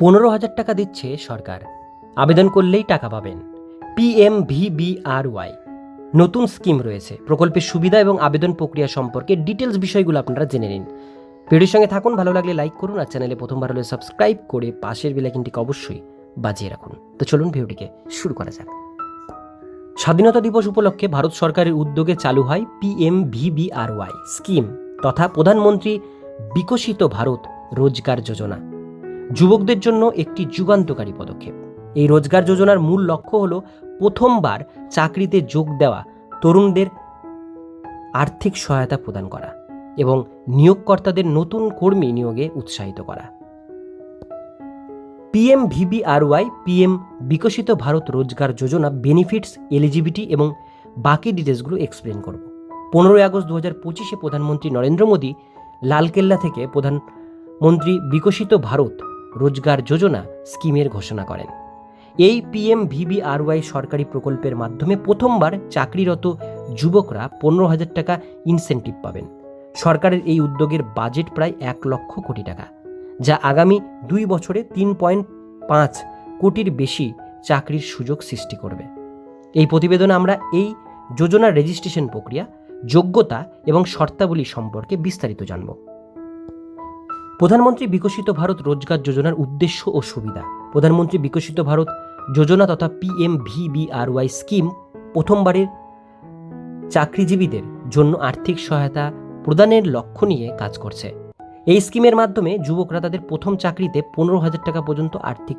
পনেরো হাজার টাকা দিচ্ছে সরকার। আবেদন করলেই টাকা পাবেন। পিএম ভিবিআরওয়াই নতুন স্কিম রয়েছে। প্রকল্পের সুবিধা এবং আবেদন প্রক্রিয়া সম্পর্কে ডিটেলস বিষয়গুলো আপনারা জেনে নিন। ভিডিওর সঙ্গে থাকুন, ভালো লাগলে লাইক করুন আর চ্যানেলে প্রথমবার হলে সাবস্ক্রাইব করে পাশের বেলাইকিনটিকে অবশ্যই বাজিয়ে রাখুন। তো চলুন ভিডিওটিকে শুরু করা যাক। স্বাধীনতা দিবস উপলক্ষে ভারত সরকারের উদ্যোগে চালু হয় পিএমভিবিআরওয়াই স্কিম তথা প্রধানমন্ত্রী বিকশিত ভারত রোজগার যোজনা। যুবকদের জন্য একটি যুগান্তকারী পদক্ষেপ। এই রোজগার যোজনার মূল লক্ষ্য হল প্রথমবার চাকরিতে যোগ দেওয়া তরুণদের আর্থিক সহায়তা প্রদান করা এবং নিয়োগকর্তাদের নতুন কর্মী নিয়োগে উৎসাহিত করা। পিএম ভিবিআরওয়াই, পিএম বিকশিত ভারত রোজগার যোজনা বেনিফিটস এলিজিবিলিটি এবং বাকি ডিটেলসগুলো এক্সপ্লেন করব। পনেরোই আগস্ট দু হাজার পঁচিশে প্রধানমন্ত্রী নরেন্দ্র মোদী লালকেল্লা থেকে প্রধানমন্ত্রী বিকশিত ভারত রোজগার যোজনা স্কিমের ঘোষণা করেন। এই পিএম ভিবিআরওয়াই সরকারি প্রকল্পের মাধ্যমে প্রথমবার চাকরিরত যুবকরা পনেরো হাজার টাকা ইনসেন্টিভ পাবেন। সরকারের এই উদ্যোগের বাজেট প্রায় এক লক্ষ কোটি টাকা, যা আগামী দুই বছরে তিন পয়েন্ট পাঁচ কোটির বেশি চাকরির সুযোগ সৃষ্টি করবে। এই প্রতিবেদনে আমরা এই যোজনার রেজিস্ট্রেশন প্রক্রিয়া, যোগ্যতা এবং শর্তাবলী সম্পর্কে বিস্তারিত জানব। প্রধানমন্ত্রী বিকশিত ভারত রোজগার যোজনার উদ্দেশ্য ও সুবিধা। প্রধানমন্ত্রী বিকশিত ভারত যোজনা তথা পিএম ভিবিআরওয়াই স্কিম প্রথমবারের চাকরিজীবীদের জন্য আর্থিক সহায়তা প্রদানের লক্ষ্য নিয়ে কাজ করছে। এই স্কিমের মাধ্যমে যুবকরা তাদের প্রথম চাকরিতে পনেরো হাজার টাকা পর্যন্ত আর্থিক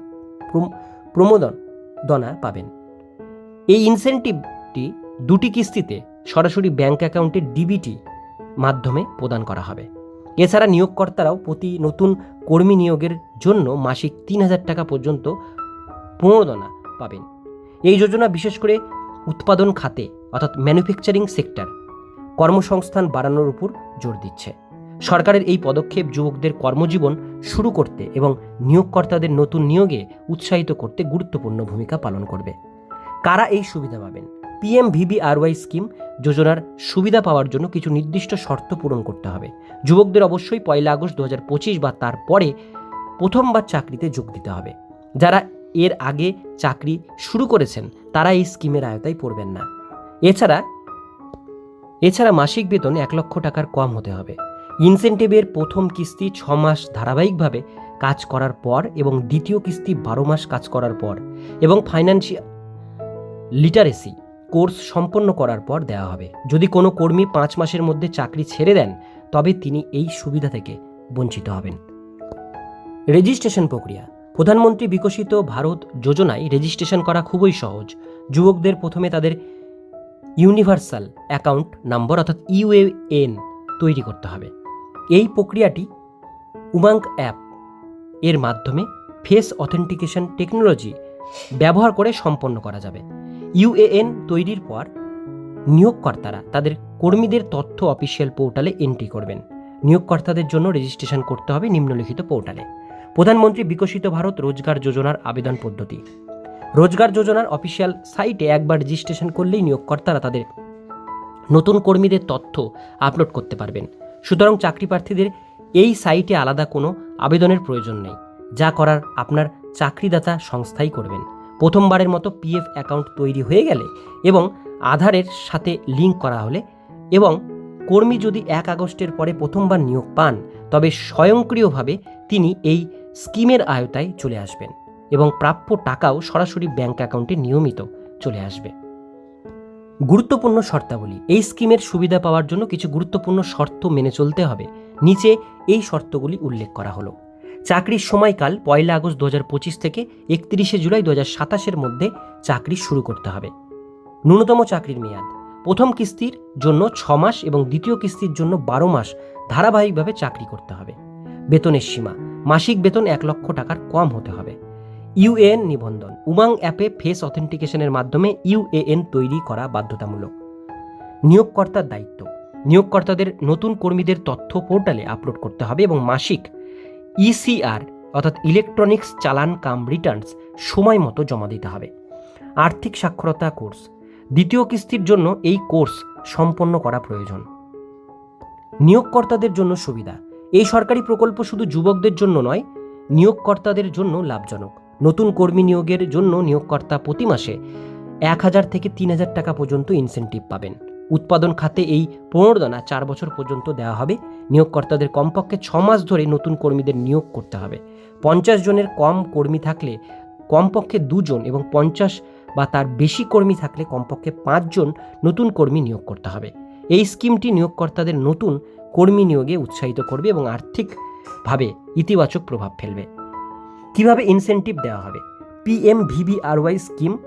প্রমোদন, দনা পাবেন। এই ইনসেন্টিভটি দুটি কিস্তিতে সরাসরি ব্যাংক অ্যাকাউন্টে ডিবিটি মাধ্যমে প্রদান করা হবে। এছাড়া নিয়োগকর্তারাও প্রতি নতুন কর্মী নিয়োগের জন্য মাসিক তিন হাজার টাকা পর্যন্ত প্রণোদনা পাবেন। এই যোজনা বিশেষ করে উৎপাদন খাতে, অর্থাৎ ম্যানুফ্যাকচারিং সেক্টর, কর্মসংস্থান বাড়ানোর উপর জোর দিচ্ছে। সরকারের এই পদক্ষেপ যুবকদের কর্মজীবন শুরু করতে এবং নিয়োগকর্তাদের নতুন নিয়োগে উৎসাহিত করতে গুরুত্বপূর্ণ ভূমিকা পালন করবে। কারা এই সুবিধা পাবেন? পিএম ভিবিআরওয়াই স্কিম যোজনার সুবিধা পাওয়ার জন্য কিছু নির্দিষ্ট শর্ত পূরণ করতে হবে। যুবকদের অবশ্যই পয়লা আগস্ট দু হাজার পঁচিশ বা তারপরে প্রথমবার চাকরিতে যোগ দিতে হবে। যারা এর আগে চাকরি শুরু করেছেন, তারা এই স্কিমের আয়তায় পড়বেন না। এছাড়া এছাড়া মাসিক বেতন এক লক্ষ টাকার কম হতে হবে। ইনসেন্টিভের প্রথম কিস্তি ছ মাস ধারাবাহিকভাবে কাজ করার পর এবং দ্বিতীয় কিস্তি বারো মাস কাজ করার পর এবং ফাইন্যান্সিয়াল লিটারেসি কোর্স সম্পন্ন করার পর দেওয়া হবে। যদি কোনো কর্মী পাঁচ মাসের মধ্যে চাকরি ছেড়ে দেন, তবে তিনি এই সুবিধা থেকে বঞ্চিত হবেন। রেজিস্ট্রেশন প্রক্রিয়া। প্রধানমন্ত্রী বিকশিত ভারত যোজনায় রেজিস্ট্রেশন করা খুবই সহজ। যুবকদের প্রথমে তাদের ইউনিভার্সাল অ্যাকাউন্ট নাম্বার অর্থাৎ ইউএএন তৈরি করতে হবে। এই প্রক্রিয়াটি উমাঙ্ক অ্যাপ এর মাধ্যমে ফেস অথেন্টিকেশন টেকনোলজি ব্যবহার করে সম্পন্ন করা যাবে। ইউএএন তৈরির পর নিয়োগকর্তারা তাদের কর্মীদের তথ্য অফিসিয়াল পোর্টালে এন্ট্রি করবেন। নিয়োগকর্তাদের জন্য রেজিস্ট্রেশন করতে হবে নিম্নলিখিত পোর্টালে। প্রধানমন্ত্রী বিকশিত ভারত রোজগার যোজনার আবেদন পদ্ধতি। রোজগার যোজনার অফিসিয়াল সাইটে একবার রেজিস্ট্রেশন করলেই নিয়োগকর্তারা তাদের নতুন কর্মীদের তথ্য আপলোড করতে পারবেন। সুতরাং চাকরি প্রার্থীদের এই সাইটে আলাদা কোনো আবেদনের প্রয়োজন নেই। যা করার আপনার চাকরিদাতা সংস্থাই করবেন। প্রথমবারের মতো পিএফ অ্যাকাউন্ট তৈরি হয়ে গেলে এবং আধারের সাথে লিঙ্ক করা হলে এবং কর্মী যদি এক আগস্টের পরে প্রথমবার নিয়োগ পান, তবে স্বয়ংক্রিয়ভাবে তিনি এই স্কিমের আয়তায় চলে আসবেন এবং প্রাপ্য টাকাও সরাসরি ব্যাংক অ্যাকাউন্টে নিয়মিত চলে আসবে। গুরুত্বপূর্ণ শর্তাবলী, এই স্কিমের সুবিধা পাওয়ার জন্য কিছু গুরুত্বপূর্ণ শর্ত মেনে চলতে হবে। নিচে এই শর্তগুলি উল্লেখ করা হলো। চাকরির সময়কাল পয়লা আগস্ট দু হাজার পঁচিশ থেকে একত্রিশে জুলাই দু সাতাশের মধ্যে চাকরি শুরু করতে হবে। ন্যূনতম চাকরির মেয়াদ। প্রথম কিস্তির জন্য ছ মাস এবং দ্বিতীয় কিস্তির জন্য বারো মাস ধারাবাহিকভাবে চাকরি করতে হবে। বেতনের সীমা। মাসিক বেতন এক লক্ষ টাকার কম হতে হবে। ইউএএন নিবন্ধন। উমাং অ্যাপে ফেস অথেন্টিকেশনের মাধ্যমে ইউএএন তৈরি করা বাধ্যতামূলক। নিয়োগকর্তার দায়িত্ব। নিয়োগকর্তাদের নতুন কর্মীদের তথ্য পোর্টালে আপলোড করতে হবে এবং মাসিক ইসিআর অর্থাৎ ইলেকট্রনিক্স চালান কাম রিটার্নস সময় মতো জমা দিতে হবে। আর্থিক সাক্ষরতা কোর্স। দ্বিতীয় কিস্তির জন্য এই কোর্স সম্পন্ন করা প্রয়োজন। নিয়োগকর্তাদের জন্য সুবিধা। এই সরকারি প্রকল্প শুধু যুবকদের জন্য নয়, নিয়োগকর্তাদের জন্য লাভজনক। নতুন কর্মী নিয়োগের জন্য নিয়োগকর্তা প্রতি মাসে এক হাজার থেকে তিন হাজার টাকা পর্যন্ত ইনসেন্টিভ পাবেন। উৎপাদন খাতে এই প্রণোদনা চার বছর পর্যন্ত দেওয়া হবে। নিয়োগকর্তাদের কমপক্ষে ছ মাস ধরে নতুন কর্মীদের নিয়োগ করতে হবে। পঞ্চাশ জনের কম কর্মী থাকলে কমপক্ষে দুজন এবং পঞ্চাশ বা তার বেশি কর্মী থাকলে কমপক্ষে পাঁচজন নতুন কর্মী নিয়োগ করতে হবে। এই স্কিমটি নিয়োগকর্তাদের নতুন কর্মী নিয়োগে উৎসাহিত করবে এবং আর্থিকভাবে ইতিবাচক প্রভাব ফেলবে। কীভাবে ইনসেন্টিভ দেওয়া হবে? পিএম ভিবিআরওয়াই স্কিম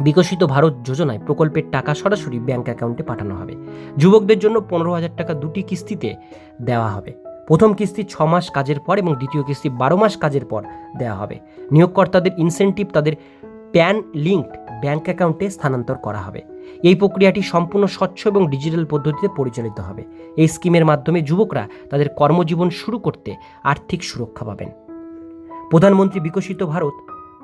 বিকশিত ভারত যোজনায় প্রকল্পের টাকা সরাসরি ব্যাংক অ্যাকাউন্টে পাঠানো হবে। যুবকদের জন্য পনেরো হাজার টাকা দুটি কিস্তিতে দেওয়া হবে। প্রথম কিস্তি ছ মাস কাজের পর এবং দ্বিতীয় কিস্তি বারো মাস কাজের পর দেওয়া হবে। নিয়োগকর্তাদের ইনসেন্টিভ তাদের প্যান লিঙ্কড ব্যাংক অ্যাকাউন্টে স্থানান্তর করা হবে। এই প্রক্রিয়াটি সম্পূর্ণ স্বচ্ছ এবং ডিজিটাল পদ্ধতিতে পরিচালিত হবে। এই স্কিমের মাধ্যমে যুবকরা তাদের কর্মজীবন শুরু করতে আর্থিক সুরক্ষা পাবেন। প্রধানমন্ত্রী বিকশিত ভারত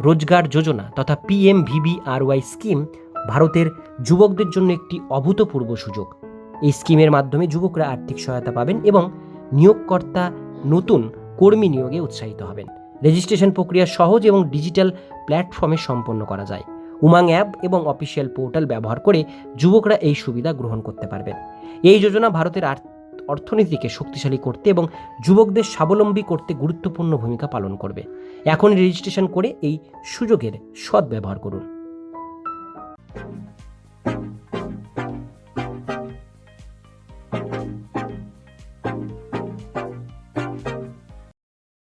রোজগার যোজনা তথা পিএমভিবিআরওয়াই স্কিম ভারতের যুবকদের জন্য একটি অভূতপূর্ব সুযোগ। এই স্কিমের মাধ্যমে যুবকরা আর্থিক সহায়তা পাবেন এবং নিয়োগকর্তা নতুন কর্মী নিয়োগে উৎসাহিত হবেন। রেজিস্ট্রেশন প্রক্রিয়া সহজ এবং ডিজিটাল প্ল্যাটফর্মে সম্পন্ন করা যায়। উমাং অ্যাপ এবং অফিসিয়াল পোর্টাল ব্যবহার করে যুবকরা এই সুবিধা গ্রহণ করতে পারবেন। এই যোজনা ভারতের আর্থ- অর্থনীতিকে শক্তিশালী করতে এবং যুবকদের স্বাবলম্বী করতে গুরুত্বপূর্ণ ভূমিকা পালন করবে। এখন রেজিস্ট্রেশন করে এই সুযোগের সদ্ব্যবহার করুন।